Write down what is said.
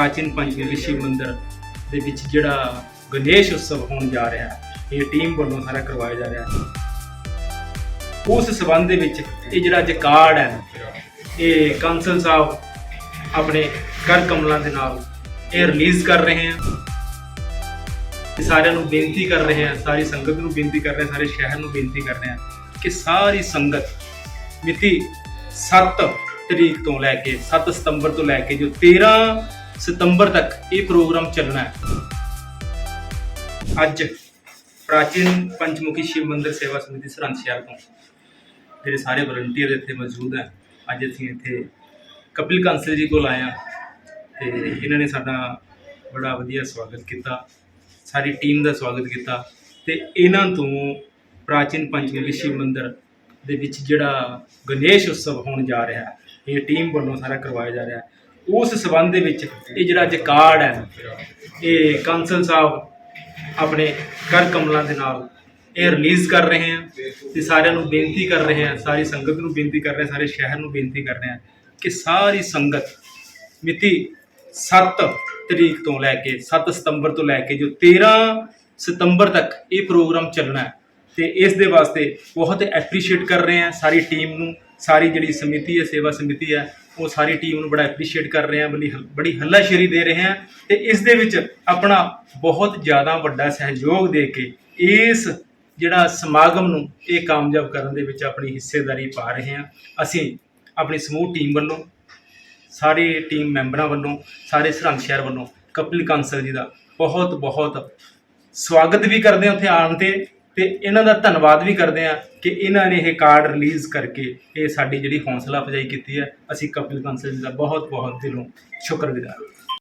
ਪ੍ਰਾਚੀਨ ਪੰਚਵੀਂ ਸ਼ਿਵ ਮੰਦਿਰ ਦੇ ਵਿੱਚ ਜਿਹੜਾ ਗਣੇਸ਼ ਉਤਸਵ ਹੋਣ ਜਾ ਰਿਹਾ ਹੈ, ਇਹ ਟੀਮ ਵੱਲੋਂ ਸਾਰਾ ਕਰਵਾਇਆ ਜਾ ਰਿਹਾ ਹੈ। ਉਸ ਸਬੰਧ ਦੇ ਵਿੱਚ ਇਹ ਜਿਹੜਾ ਅੱਜ ਕਾਰਡ ਹੈ, ਇਹ ਕਾਂਸਲ ਸਾਹਿਬ ਆਪਣੇ ਕਰ ਕਮਲਾਂ ਦੇ ਨਾਲ ਇਹ ਰਿਲੀਜ਼ ਕਰ ਰਹੇ ਹਨ ਸਾਰਿਆਂ ਨੂੰ ਬੇਨਤੀ ਕਰ ਰਹੇ ਹਾਂ, ਸਾਰੀ ਸੰਗਤ ਨੂੰ ਬੇਨਤੀ ਕਰ ਰਹੇ ਸਾਰੇ ਸ਼ਹਿਰ ਨੂੰ ਬੇਨਤੀ ਕਰ ਰਹੇ ਹਾਂ ਕਿ ਸਾਰੀ ਸੰਗਤ ਮਿਤੀ 7 ਤਰੀਕ ਤੋਂ ਲੈ ਕੇ 7 ਸਤੰਬਰ ਤੋਂ ਲੈ ਕੇ ਜੋ 13 ਸਤੰਬਰ ਤੱਕ ਇਹ ਪ੍ਰੋਗਰਾਮ ਚੱਲਣਾ ਹੈ। ਅੱਜ ਪ੍ਰਾਚੀਨ ਪੰਚਮੁਖੀ ਸ਼ਿਵ ਮੰਦਿਰ ਸੇਵਾ ਸਮਿਤੀ ਸਰਹੰਦ ਸ਼ਹਿਰ ਤੋਂ ਜਿਹੜੇ ਸਾਰੇ ਵਲੰਟੀਅਰ ਇੱਥੇ ਮੌਜੂਦ ਹੈ। ਅੱਜ ਅਸੀਂ ਇੱਥੇ ਕਪਿਲ ਕੰਸਲ ਜੀ ਕੋਲ ਆਏ ਹਾਂ ਤੇ ਇਹਨਾਂ ਨੇ ਸਾਡਾ ਬੜਾ ਵਧੀਆ ਸਵਾਗਤ ਕੀਤਾ, ਸਾਰੀ ਟੀਮ ਦਾ ਸਵਾਗਤ ਕੀਤਾ ਤੇ ਇਹਨਾਂ ਤੋਂ ਪ੍ਰਾਚੀਨ ਪੰਚਮੁਖੀ ਸ਼ਿਵ ਮੰਦਿਰ ਦੇ ਵਿੱਚ ਜਿਹੜਾ ਗਣੇਸ਼ ਉਤਸਵ ਹੋਣ ਜਾ ਰਿਹਾ ਹੈ, ਇਹ ਟੀਮ ਵੱਲੋਂ ਸਾਰਾ ਕਰਵਾਇਆ ਜਾ ਰਿਹਾ ਹੈ। ਉਸ ਸਬੰਧ ਦੇ ਵਿੱਚ ਇਹ ਜਿਹੜਾ ਅੱਜ ਕਾਰਡ ਹੈ, ਇਹ ਕਾਂਸਲ ਸਾਹਿਬ ਆਪਣੇ ਕਰ ਕਮਲਾਂ ਦੇ ਨਾਲ ਇਹ ਰਿਲੀਜ਼ ਕਰ ਰਹੇ ਹਾਂ ਤੇ ਸਾਰਿਆਂ ਨੂੰ ਬੇਨਤੀ ਕਰ ਰਹੇ ਹਾਂ ਸਾਰੀ ਸੰਗਤ ਨੂੰ ਬੇਨਤੀ ਕਰ ਰਹੇ ਹਾਂ ਸਾਰੇ ਸ਼ਹਿਰ ਨੂੰ ਬੇਨਤੀ ਕਰ ਰਹੇ ਹਾਂ ਕਿ ਸਾਰੀ ਸੰਗਤ ਮਿਤੀ 7 ਤਰੀਕ ਤੋਂ ਲੈ ਕੇ 7 ਸਤੰਬਰ ਤੋਂ ਲੈ ਕੇ ਜੋ 13 ਸਤੰਬਰ ਤੱਕ ਇਹ ਪ੍ਰੋਗਰਾਮ ਚੱਲਣਾ ਹੈ ਤੇ ਇਸ ਦੇ ਵਾਸਤੇ ਬਹੁਤ ਐਪਰੀਸ਼ੀਏਟ ਕਰ ਰਹੇ ਹਾਂ ਸਾਰੀ ਟੀਮ ਨੂੰ, ਸਾਰੀ ਜਿਹੜੀ ਸਮਿਤੀ ਹੈ, ਸੇਵਾ ਸਮਿਤੀ ਹੈ, ਉਹ ਸਾਰੀ ਟੀਮ ਨੂੰ ਬੜਾ ਐਪਰੀਸ਼ੀਏਟ ਕਰ ਰਹੇ ਹਾਂ, ਬੜੀ ਬੜੀ ਹੱਲਾਸ਼ੇਰੀ ਦੇ ਰਹੇ ਹਾਂ ਤੇ ਇਸ ਦੇ ਵਿੱਚ ਆਪਣਾ ਬਹੁਤ ਜ਼ਿਆਦਾ ਵੱਡਾ ਸਹਿਯੋਗ ਦੇ ਕੇ ਇਸ ਜਿਹੜਾ ਸਮਾਗਮ ਨੂੰ ਇਹ ਕਾਮਯਾਬ ਕਰਨ ਦੇ ਵਿੱਚ ਆਪਣੀ ਹਿੱਸੇਦਾਰੀ ਪਾ ਰਹੇ ਹਾਂ। ਅਸੀਂ ਆਪਣੀ ਸਮੂਹ ਟੀਮ ਵੱਲੋਂ, ਸਾਰੇ ਟੀਮ ਮੈਂਬਰਾਂ ਵੱਲੋਂ, ਸਾਰੇ ਸਰਹੰਦ ਸ਼ਹਿਰ ਵੱਲੋਂ, ਕਪਿਲ ਕਾਂਸਲ ਜੀ ਦਾ ਬਹੁਤ ਬਹੁਤ ਸਵਾਗਤ ਵੀ ਕਰਦੇ ਹਾਂ ਉੱਥੇ ਆਉਣ ਤੇ। ਤੇ ਇਹਨਾਂ ਦਾ ਧੰਨਵਾਦ ਵੀ ਕਰਦੇ ਹਾਂ ਕਿ ਇਹਨਾਂ ਨੇ ਇਹ ਕਾਰਡ ਰਿਲੀਜ਼ ਕਰਕੇ ਇਹ ਸਾਡੀ ਜਿਹੜੀ ਹੌਸਲਾ ਅਫਜ਼ਾਈ ਕੀਤੀ ਹੈ। ਅਸੀਂ ਕਪਿਲ ਕਾਂਸਲ ਜੀ ਦਾ ਬਹੁਤ ਬਹੁਤ ਦਿਲੋਂ ਸ਼ੁਕਰਗੁਜ਼ਾਰ